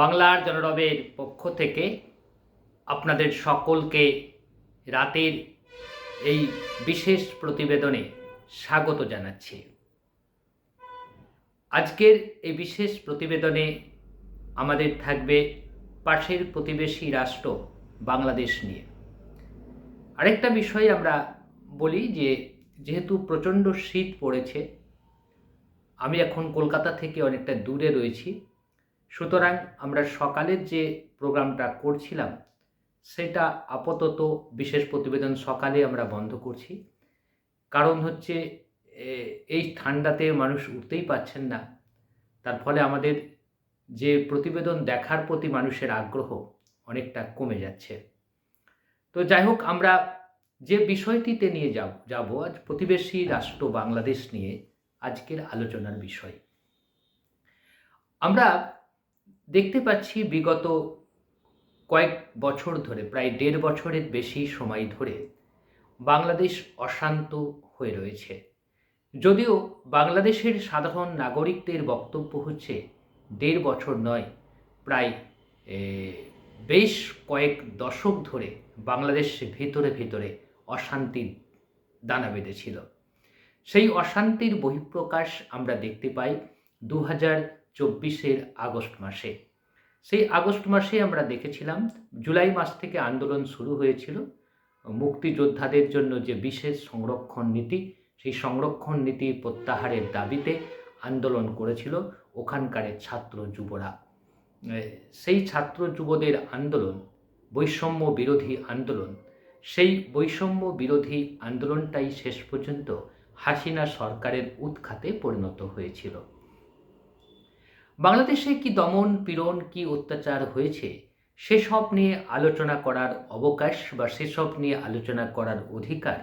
বাংলার জনরবের পক্ষ থেকে আপনাদের সকলকে রাতের এই বিশেষ প্রতিবেদনে স্বাগত জানাচ্ছি। আজকের এই বিশেষ প্রতিবেদনে আমাদের থাকবে পাশের প্রতিবেশী রাষ্ট্র বাংলাদেশ নিয়ে। আরেকটা বিষয় আমরা বলি যে, যেহেতু প্রচণ্ড শীত পড়েছে, আমি এখন কলকাতা থেকে অনেকটা দূরে রয়েছি সুতরাং আমরা সকালের যে প্রোগ্রামটা করছিলাম, সেটা আপাতত বিশেষ প্রতিবেদন সকালে আমরা বন্ধ করছি। কারণ হচ্ছে এই ঠান্ডাতে মানুষ উঠতেই পাচ্ছেন না। তার ফলে আমাদের যে প্রতিবেদন দেখার প্রতি মানুষের আগ্রহ অনেকটা কমে যাচ্ছে। তো যাই হোক, আমরা যে বিষয়টিতে নিয়ে যাব যাব, আজ প্রতিবেশী রাষ্ট্র বাংলাদেশ নিয়ে আজকের আলোচনার বিষয়। আমরা দেখতে পাচ্ছি বিগত কয়েক বছর ধরে, প্রায় দেড় বছরের বেশি সময় ধরে বাংলাদেশ অশান্ত হয়ে রয়েছে। যদিও বাংলাদেশের সাধারণ নাগরিকদের বক্তব্য হচ্ছে দেড় বছর নয়, প্রায় বেশ কয়েক দশক ধরে বাংলাদেশ ভিতরে ভিতরে অশান্তির দানা বেঁধেছিল। সেই অশান্তির বহিঃপ্রকাশ আমরা দেখতে পাই দু হাজার চব্বিশের আগস্ট মাসে। সেই আগস্ট মাসে আমরা দেখেছিলাম, জুলাই মাস থেকে আন্দোলন শুরু হয়েছিল। মুক্তিযোদ্ধাদের জন্য যে বিশেষ সংরক্ষণ নীতি, সেই সংরক্ষণ নীতি প্রত্যাহারের দাবিতে আন্দোলন করেছিল ওখানকারের ছাত্র যুবরা। সেই ছাত্র যুবদের আন্দোলন, বৈষম্য বিরোধী আন্দোলন, সেই বৈষম্য বিরোধী আন্দোলনটাই শেষ পর্যন্ত হাসিনা সরকারের উৎখাতে পরিণত হয়েছিল। বাংলাদেশে কি দমন, পীড়ন, কি অত্যাচার হয়েছে? সেসব নিয়ে আলোচনা করার অবকাশ বা সেসব নিয়ে আলোচনা করার অধিকার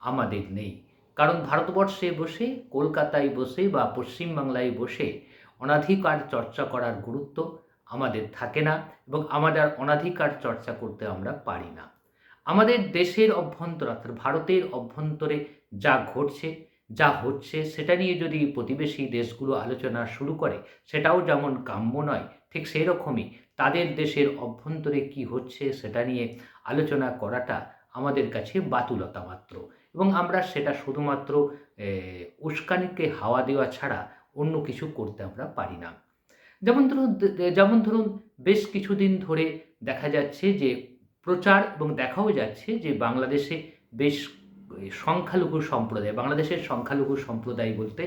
আমাদের নেই। কারণ ভারতবর্ষে বসে, কলকাতায় বসে বা পশ্চিমবাংলায় বসে অনাধিকার চর্চা করার গুরুত্ব আমাদের থাকে না এবং আমাদের অনাধিকার চর্চা করতে আমরা পারি না। আমাদের দেশের অভ্যন্তর অর্থাৎ ভারতের অভ্যন্তরে যা ঘটছে যা হচ্ছে সেটা নিয়ে যদি প্রতিবেশী দেশগুলো আলোচনা শুরু করে, সেটাও যেমন কাম্য নয়, ঠিক সেই রকমই তাদের দেশের অভ্যন্তরে কি হচ্ছে সেটা নিয়ে আলোচনা করাটা আমাদের কাছে বাতুলতা মাত্র। এবং আমরা সেটা শুধুমাত্র উস্কানিকে হাওয়া দেওয়া ছাড়া অন্য কিছু করতে আমরা পারি না। যেমন ধরুন যেমন ধরুন বেশ কিছুদিন ধরে দেখা যাচ্ছে যে, প্রচার এবং দেখাও যাচ্ছে যে, বাংলাদেশে বেশ সংখ্যালঘু সম্প্রদায়, বাংলাদেশের সংখ্যালঘু সম্প্রদায় বলতে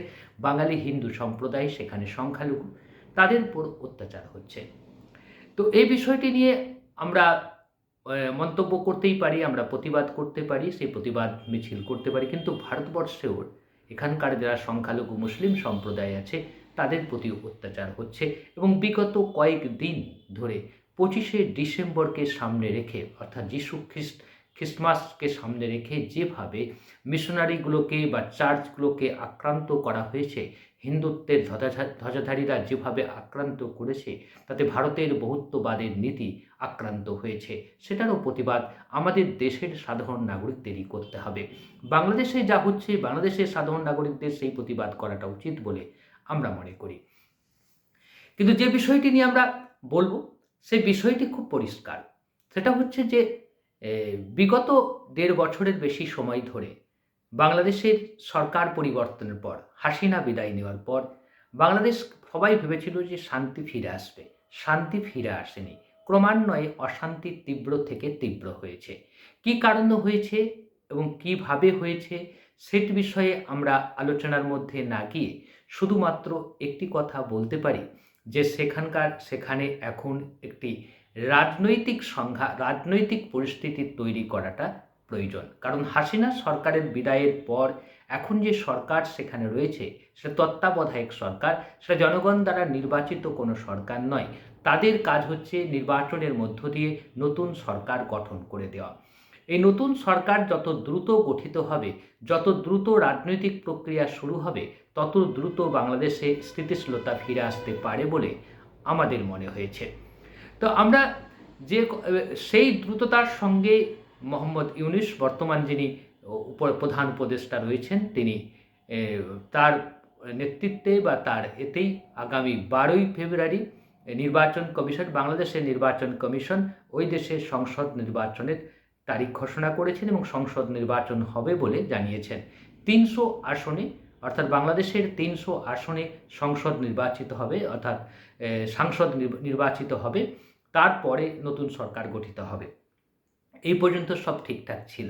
বাঙালি হিন্দু সম্প্রদায় সেখানে সংখ্যালঘু, তাদের উপর অত্যাচার হচ্ছে। তো এই বিষয়টি নিয়ে আমরা মন্তব্য করতেই পারি, আমরা প্রতিবাদ করতে পারি, সেই প্রতিবাদ মিছিল করতে পারি, কিন্তু ভারতবর্ষেও এখানকার যারা সংখ্যালঘু মুসলিম সম্প্রদায় আছে, তাদের প্রতি অত্যাচার হচ্ছে এবং বিগত কয়েক দিন ধরে পঁচিশে ডিসেম্বরকে সামনে রেখে, অর্থাৎ যিশু খ্রিস্ট খ্রিস্টমাসকে সামনে রেখে যেভাবে মিশনারিগুলোকে বা চার্চগুলোকে আক্রান্ত করা হয়েছে, হিন্দুত্বের ধ্বজা- ধ্বজাধারীরা যেভাবে আক্রান্ত করেছে, তাতে ভারতের বহুত্ববাদের নীতি আক্রান্ত হয়েছে, সেটারও প্রতিবাদ আমাদের দেশের সাধারণ নাগরিকদেরই করতে হবে। বাংলাদেশে যা হচ্ছে, বাংলাদেশের সাধারণ নাগরিকদের সেই প্রতিবাদ করাটা উচিত বলে আমরা মনে করি। কিন্তু যে বিষয়টি নিয়ে আমরা বলব সেই বিষয়টি খুব পরিষ্কার। সেটা হচ্ছে যে বিগত দেড় বছরের বেশি সময় ধরে বাংলাদেশের সরকার পরিবর্তনের পর, হাসিনা বিদায় নেওয়ার পর, বাংলাদেশ সবাই ভেবেছিল যে শান্তি ফিরে আসবে। শান্তি ফিরে আসেনি। ক্রমান্বয়ে অশান্তি তীব্র থেকে তীব্র হয়েছে। কি কারণে হয়েছে এবং কীভাবে হয়েছে সেট বিষয়ে আমরা আলোচনার মধ্যে না গিয়ে শুধুমাত্র একটি কথা বলতে পারি। যে সেখানকার, সেখানে এখন একটি রাজনৈতিক সংঘা, রাজনৈতিক পরিস্থিতি তৈরি করাটা প্রয়োজন। কারণ হাসিনা সরকারের বিদায়ের পর এখন যে সরকার সেখানে রয়েছে, সেটা তত্ত্বাবধায়ক সরকার, সেটা জনগণ দ্বারা নির্বাচিত কোনো সরকার নয়। তাদের কাজ হচ্ছে নির্বাচনের মধ্য দিয়ে নতুন সরকার গঠন করে দেওয়া। এই নতুন সরকার যত দ্রুত গঠিত হবে, যত দ্রুত রাজনৈতিক প্রক্রিয়া শুরু হবে তত দ্রুত বাংলাদেশে স্থিতিশীলতা ফিরে আসতে পারে বলে আমাদের মনে হয়েছে। তো আমরা যে সেই দ্রুততার সঙ্গে মোহাম্মদ ইউনিস, বর্তমান যিনি প্রধান উপদেষ্টা রয়েছেন, তিনি তার নেতৃত্বে বা তার এতেই আগামী বারোই ফেব্রুয়ারি নির্বাচন কমিশন, বাংলাদেশের নির্বাচন কমিশন ওই দেশের সংসদ নির্বাচনের তারিখ ঘোষণা করেছেন এবং সংসদ নির্বাচন হবে বলে জানিয়েছেন। তিনশো আসনে অর্থাৎ বাংলাদেশের তিনশো আসনে সংসদ নির্বাচিত হবে, অর্থাৎ সাংসদ নির্ব- নির্বাচিত হবে, তারপরে নতুন সরকার গঠিত হবে। এই পর্যন্ত সব ঠিকঠাক ছিল।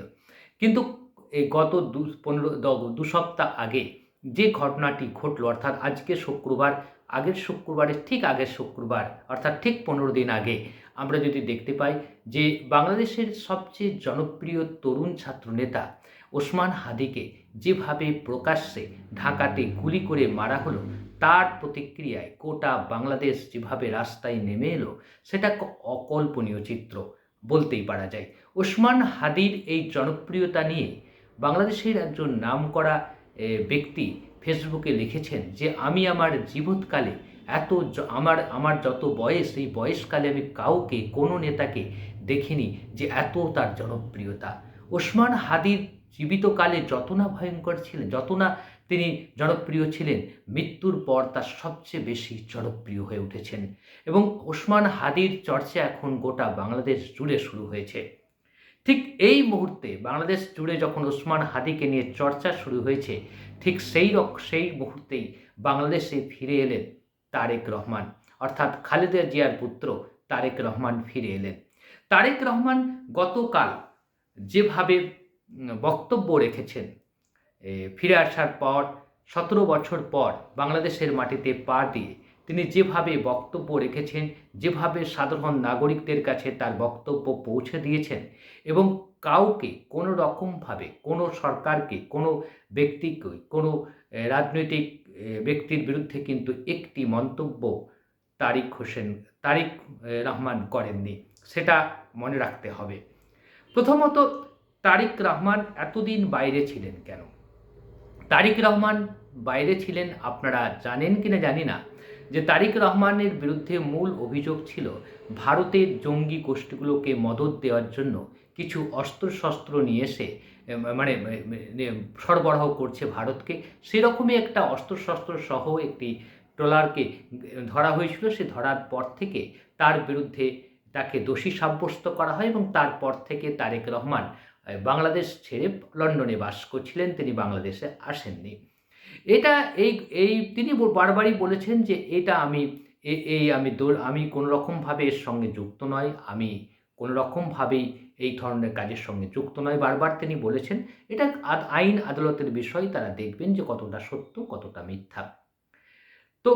কিন্তু এই গত দু, পনেরো, দু সপ্তাহ আগে যে ঘটনাটি ঘটলো, অর্থাৎ আজকে শুক্রবার, আগের শুক্রবারের ঠিক আগের শুক্রবার, অর্থাৎ ঠিক পনেরো দিন আগে আমরা যদি দেখতে পাই যে বাংলাদেশের সবচেয়ে জনপ্রিয় তরুণ ছাত্র নেতা ওসমান হাদিকে যেভাবে প্রকাশ্যে ঢাকাতে গুলি করে মারা হলো তার প্রতিক্রিয়ায় গোটা বাংলাদেশ যেভাবে রাস্তায় নেমে এলো সেটা অকল্পনীয় চিত্র বলতেই পারা যায়। ওসমান হাদির এই জনপ্রিয়তা নিয়ে বাংলাদেশের একজন নামকরা এ, ব্যক্তি ফেসবুকে লিখেছেন যে আমি আমার জীবৎকালে এত আমার আমার যত বয়স এই বয়সকালে আমি কাউকে কোনো নেতাকে দেখিনি যে এত তার জনপ্রিয়তা। ওসমান হাদির জীবিতকালে যত না ভয়ঙ্কর ছিলেন যত না তিনি জনপ্রিয় ছিলেন, মৃত্যুর পর তার সবচেয়ে বেশি জনপ্রিয় হয়ে উঠেছেন। এবং ওসমান হাদির চর্চা এখন গোটা বাংলাদেশ জুড়ে শুরু হয়েছে। ঠিক এই মুহূর্তে বাংলাদেশ জুড়ে যখন ওসমান হাদিকে নিয়ে চর্চা শুরু হয়েছে, ঠিক সেই রক, সেই মুহূর্তেই বাংলাদেশে ফিরে এলেন তারেক রহমান। অর্থাৎ খালেদা জিয়ার পুত্র তারেক রহমান ফিরে এলেন। তারেক রহমান গতকাল যেভাবে বক্তব্য রেখেছেন। ফিরে আসার পর, সতেরো বছর পর বাংলাদেশের মাটিতে পা দিয়ে তিনি যেভাবে বক্তব্য রেখেছেন, যেভাবে সাধারণ নাগরিকদের কাছে তার বক্তব্য পৌঁছে দিয়েছেন এবং কাউকে কোনো রকমভাবে, কোনো সরকারকে, কোনো ব্যক্তিকে, কোনো রাজনৈতিক ব্যক্তির বিরুদ্ধে কিন্তু একটি মন্তব্য তারিক হোসেন, তারিক রহমান করেননি, সেটা মনে রাখতে হবে। প্রথমত তারিক রহমান এতদিন বাইরে ছিলেন কেন? তারিক রহমান বাইরে ছিলেন আপনারা জানেন কিনা জানি না, যে তারিক রহমানের বিরুদ্ধে মূল অভিযোগ ছিল ভারতের জঙ্গি গোষ্ঠীগুলোকে মদত দেওয়ার জন্য কিছু অস্ত্রশস্ত্র নিয়ে এসে মানে সরবরাহ করছে ভারতকে। সেরকমই একটা অস্ত্রশস্ত্র সহ একটি ট্রলারকে ধরা হয়েছিল। সে ধরার পর থেকে তার বিরুদ্ধে তাকে দোষী সাব্যস্ত করা হয় এবং তারপর থেকে তারেক রহমান বাংলাদেশ ছেড়ে লন্ডনে বাস করছিলেন, তিনি বাংলাদেশে আসেননি। এটা এই এই তিনি বারবারই বলেছেন যে এটা আমি এই আমি দোল, আমি কোনো রকমভাবে এর সঙ্গে যুক্ত নয় আমি কোনো রকমভাবেই এই ধরনের কাজের সঙ্গে যুক্ত নয় বারবার তিনি বলেছেন, এটা আইন আদালতের বিষয়, তারা দেখবেন যে কতটা সত্য, কতটা মিথ্যা। তো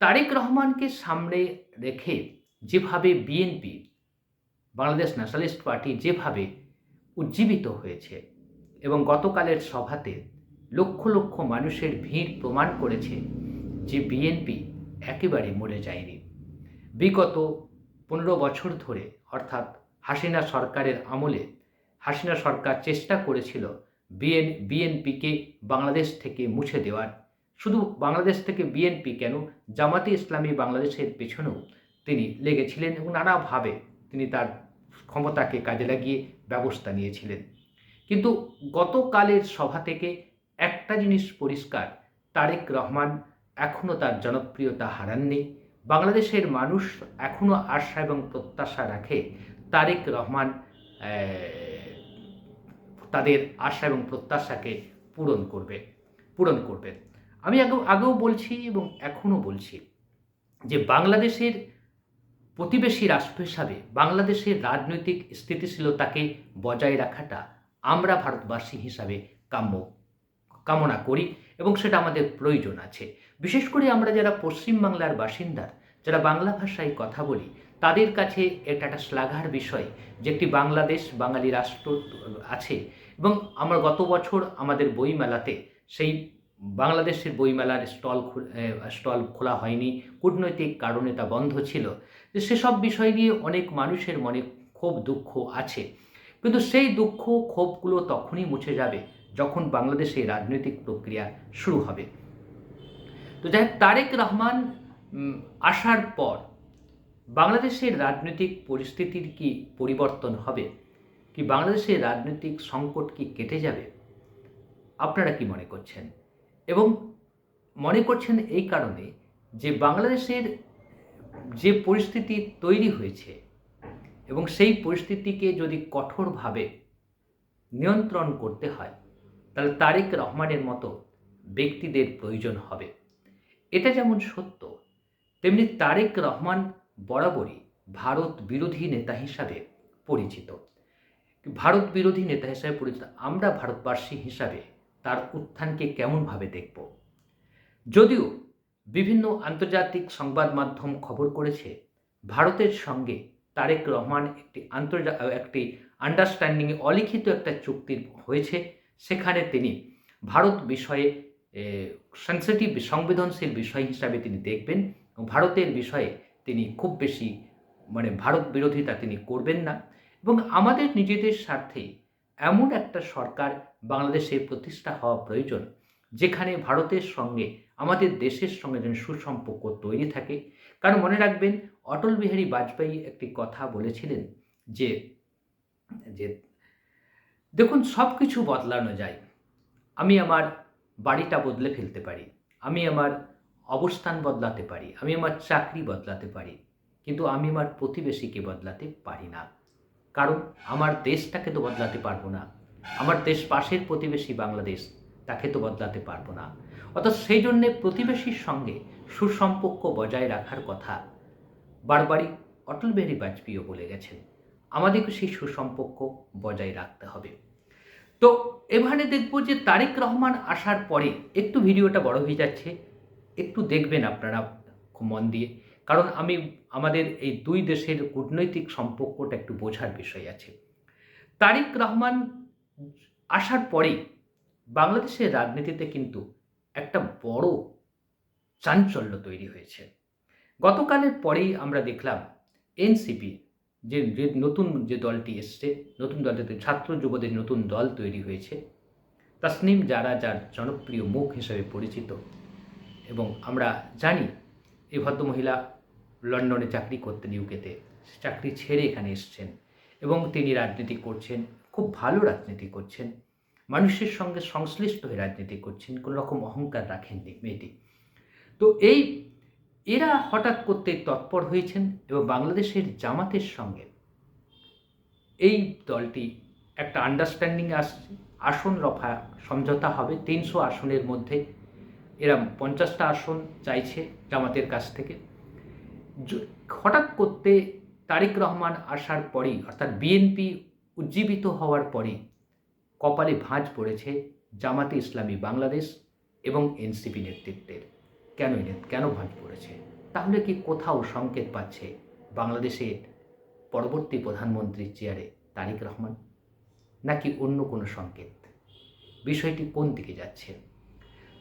তারেক রহমানকে সামনে রেখে যেভাবে বিএনপি, বাংলাদেশ ন্যাশনালিস্ট পার্টি যেভাবে উজ্জীবিত হয়েছে এবং গতকালের সভাতে লক্ষ লক্ষ মানুষের ভিড় প্রমাণ করেছে যে বিএনপি একেবারে মরে যায়নি। বিগত পনেরো বছর ধরে অর্থাৎ হাসিনা সরকারের আমলে হাসিনা সরকার চেষ্টা করেছিল বিএন বিএনপিকে বাংলাদেশ থেকে মুছে দেওয়ার। শুধু বাংলাদেশ থেকে বিএনপি কেন, জামাতে ইসলামী বাংলাদেশের পেছনেও তিনি লেগেছিলেন এবং নানাভাবে তিনি তার ক্ষমতাকে কাজে লাগিয়ে ব্যবস্থা নিয়েছিলেন। কিন্তু গতকালের সভা থেকে একটা জিনিস পরিষ্কার, তারেক রহমান এখনও তার জনপ্রিয়তা হারাননি। বাংলাদেশের মানুষ এখনও আশা এবং প্রত্যাশা রাখে তারেক রহমান তাদের আশা এবং প্রত্যাশাকে পূরণ করবে পূরণ করবে। আমি আগেও আগেও বলছি এবং এখনও বলছি যে বাংলাদেশের প্রতিবেশী রাষ্ট্র হিসাবে বাংলাদেশের রাজনৈতিক স্থিতিশীলতাকে বজায় রাখাটা আমরা ভারতবাসী হিসাবে কাম্য, কামনা করি এবং সেটা আমাদের প্রয়োজন আছে। বিশেষ করে আমরা যারা পশ্চিমবাংলার বাসিন্দা, যারা বাংলা ভাষায় কথা বলি, তাদের কাছে এটা একটা শ্লাঘার বিষয় যে একটি বাংলাদেশ, বাঙালি রাষ্ট্র আছে এবং আমরা গত বছর আমাদের বইমেলাতে সেই বাংলাদেশের বইমেলার স্টল স্টল খোলা হয়নি। কূটনৈতিক কারণে তা বন্ধ ছিল। সেসব বিষয় নিয়ে অনেক মানুষের মনে খুব দুঃখ আছে। কিন্তু সেই দুঃখ ক্ষোভগুলো তখনই মুছে যাবে যখন বাংলাদেশে রাজনৈতিক প্রক্রিয়া শুরু হবে। তো যাই তারেক রহমান আসার পর বাংলাদেশের রাজনৈতিক পরিস্থিতির কি পরিবর্তন হবে? কি বাংলাদেশের রাজনৈতিক সংকট কি কেটে যাবে? আপনারা কি মনে করছেন? এবং মনে করছেন এই কারণে যে বাংলাদেশের যে পরিস্থিতি তৈরি হয়েছে এবং সেই পরিস্থিতিকে যদি কঠোরভাবে নিয়ন্ত্রণ করতে হয়, তাহলে তারেক রহমানের মতো ব্যক্তিদের প্রয়োজন হবে। এটা যেমন সত্য, তেমনি তারেক রহমান বরাবরই ভারত বিরোধী নেতা হিসাবে পরিচিত। ভারত বিরোধী নেতা হিসাবে পরিচিত, আমরা ভারতবাসী হিসাবে তার উত্থানকে কেমনভাবে দেখব? যদিও বিভিন্ন আন্তর্জাতিক সংবাদ মাধ্যম খবর করেছে, ভারতের সঙ্গে তারেক রহমান একটি আন্তর্জা একটি আন্ডারস্ট্যান্ডিংয়ে অলিখিত একটা চুক্তি হয়েছে। সেখানে তিনি ভারত বিষয়ে সেন্সিটিভ সংবেদনশীল বিষয় হিসাবে তিনি দেখবেন এবং ভারতের বিষয়ে তিনি খুব বেশি মানে ভারত বিরোধিতা তিনি করবেন না। এবং আমাদের নিজেদের স্বার্থে এমন একটা সরকার বাংলাদেশে প্রতিষ্ঠা হওয়া প্রয়োজন, যেখানে ভারতের সঙ্গে আমাদের দেশের সঙ্গে যেন সুসম্পর্ক তৈরি থাকে। কারণ মনে রাখবেন, অটল বিহারী বাজপেয়ী একটি কথা বলেছিলেন যে যে, দেখুন সব কিছু বদলানো যায়। আমি আমার বাড়িটা বদলে ফেলতে পারি। আমি আমার অবস্থান বদলাতে পারি। আমি আমার চাকরি বদলাতে পারি। কিন্তু আমি আমার প্রতিবেশীকে বদলাতে পারি না। কারণ আমার দেশটাকে তো বদলাতে পারব না। আমার দেশ পাশের প্রতিবেশী বাংলাদেশ, তাকে তো বদলাতে পারব না। অর্থাৎ সেই জন্যে প্রতিবেশীর সঙ্গে সুসম্পর্ক বজায় রাখার কথা বারবারই অটল বিহারী বাজপেয়ীও বলে গেছেন। আমাদেরকে সেই সুসম্পর্ক বজায় রাখতে হবে। তো এখানে দেখব যে তারেক রহমান আসার পরে একটু ভিডিওটা বড় হয়ে যাচ্ছে। একটু দেখবেন আপনারা খুব মন দিয়ে। কারণ আমি, আমাদের এই দুই দেশের কূটনৈতিক সম্পর্কটা একটু বোঝার বিষয় আছে। তারিক রহমান আসার পরেই বাংলাদেশের রাজনীতিতে কিন্তু একটা বড় চাঞ্চল্য তৈরি হয়েছে। গতকালের পরেই আমরা দেখলাম এনসিপি যে যে নতুন যে দলটি এসছে, নতুন দলটিতে ছাত্র যুবদের নতুন দল তৈরি হয়েছে। তাসনিম যারা যার জনপ্রিয় মুখ হিসেবে পরিচিত এবং আমরা জানি, এই ভদ্রমহিলা লন্ডনে চাকরি করতেন ইউকেতে। চাকরি ছেড়ে এখানে এসছেন এবং তিনি রাজনীতি করছেন, খুব ভালো রাজনীতি করছেন। মানুষের সঙ্গে সংশ্লিষ্ট হয়ে রাজনীতি করছেন, কোনো রকম অহংকার রাখেননি মেয়েটি। তো এই এরা হঠাৎ করতে তৎপর হয়েছেন এবং বাংলাদেশের জামাতের সঙ্গে এই দলটি একটা আন্ডারস্ট্যান্ডিং আসছে, আসন রফা সমঝোতা হবে, তিনশো আসনের মধ্যে এরা পঞ্চাশটা আসন চাইছে জামাতের কাছ থেকে। হঠাৎ করতে তারেক রহমান আসার পরেই, অর্থাৎ বিএনপি উজ্জীবিত হওয়ার পরেই কপালে ভাঁজ পড়েছে জামাতে ইসলামী বাংলাদেশ এবং এনসিপি নেতৃত্বের। কেন কেন ভাঁজ পড়েছে? তাহলে কি কোথাও সংকেত পাচ্ছে বাংলাদেশের পরবর্তী প্রধানমন্ত্রীর চেয়ারে তারিক রহমান? নাকি অন্য কোনো সংকেত? বিষয়টি কোন দিকে যাচ্ছে?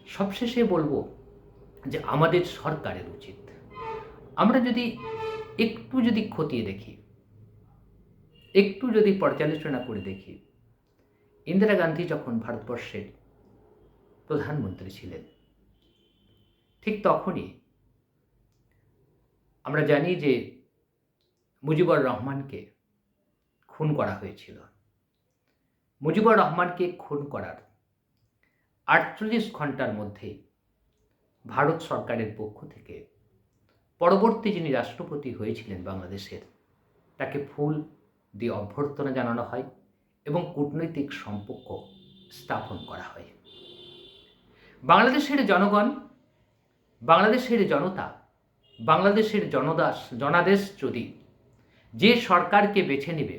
সবশেষে বলব যে আমাদের সরকারের উচিত আমরা যদি একটু যদি খতিয়ে দেখি, একটু যদি পর্যালোচনা করে দেখি, ইন্দিরা গান্ধী যখন ভারতবর্ষের প্রধানমন্ত্রী ছিলেন, ঠিক তখনই আমরা জানি যে মুজিবুর রহমানকে খুন করা হয়েছিল। মুজিবুর রহমানকে খুন করার আটচল্লিশ ঘণ্টার মধ্যে ভারত সরকারের পক্ষ থেকে পরবর্তী যিনি রাষ্ট্রপতি হয়েছিলেন বাংলাদেশের, তাকে ফুল দিয়ে অভ্যর্থনা জানানো হয় এবং কূটনৈতিক সম্পর্ক স্থাপন করা হয়। বাংলাদেশের জনগণ, বাংলাদেশের জনতা, বাংলাদেশের জনদাস, জনাদেশ যদি যে সরকারকে বেছে নেবে,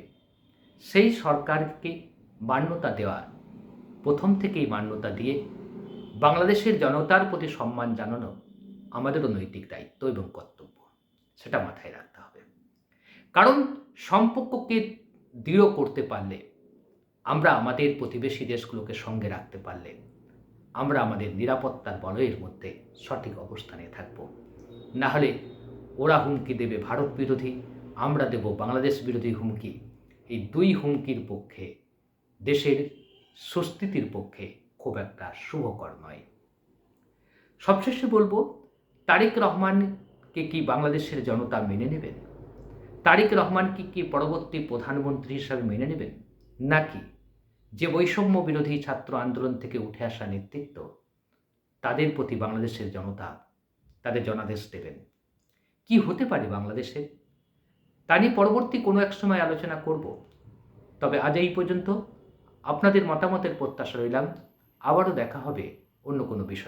সেই সরকারকে মান্যতা দেওয়া প্রথম থেকেই মান্যতা দিয়ে বাংলাদেশের জনতার প্রতি সম্মান জানানো আমাদেরও নৈতিক দায়িত্ব এবং কর্তব্য। সেটা মাথায় রাখতে হবে। কারণ সম্পর্ককে দৃঢ় করতে পারলে, আমরা আমাদের প্রতিবেশী দেশগুলোকে সঙ্গে রাখতে পারলে, আমরা আমাদের নিরাপত্তার বলয়ের মধ্যে সঠিক অবস্থানে থাকব। না হলে ওরা হুমকি দেবে ভারত বিরোধী, আমরা দেব বাংলাদেশ বিরোধী হুমকি। এই দুই হুমকির পক্ষে, দেশের সুস্থিতির পক্ষে খুব একটা শুভকর নয়। সবশেষে বলব তারিক রহমানকে কি বাংলাদেশের জনতা মেনে নেবেন? তারিক রহমানকে কি পরবর্তী প্রধানমন্ত্রী হিসাবে মেনে নেবেন? নাকি যে বৈষম্য বিরোধী ছাত্র আন্দোলন থেকে উঠে আসা নেতৃত্ব, তাদের প্রতি বাংলাদেশের জনতা তাদের জনাদেশ দেবেন? কি হতে পারে বাংলাদেশে? তা নিয়ে পরবর্তী কোনো এক সময় আলোচনা করব। তবে আজ এই পর্যন্ত আপনাদের মতামতের প্রত্যাশা রইলাম। আবারও দেখা হবে অন্য কোনো বিষয়।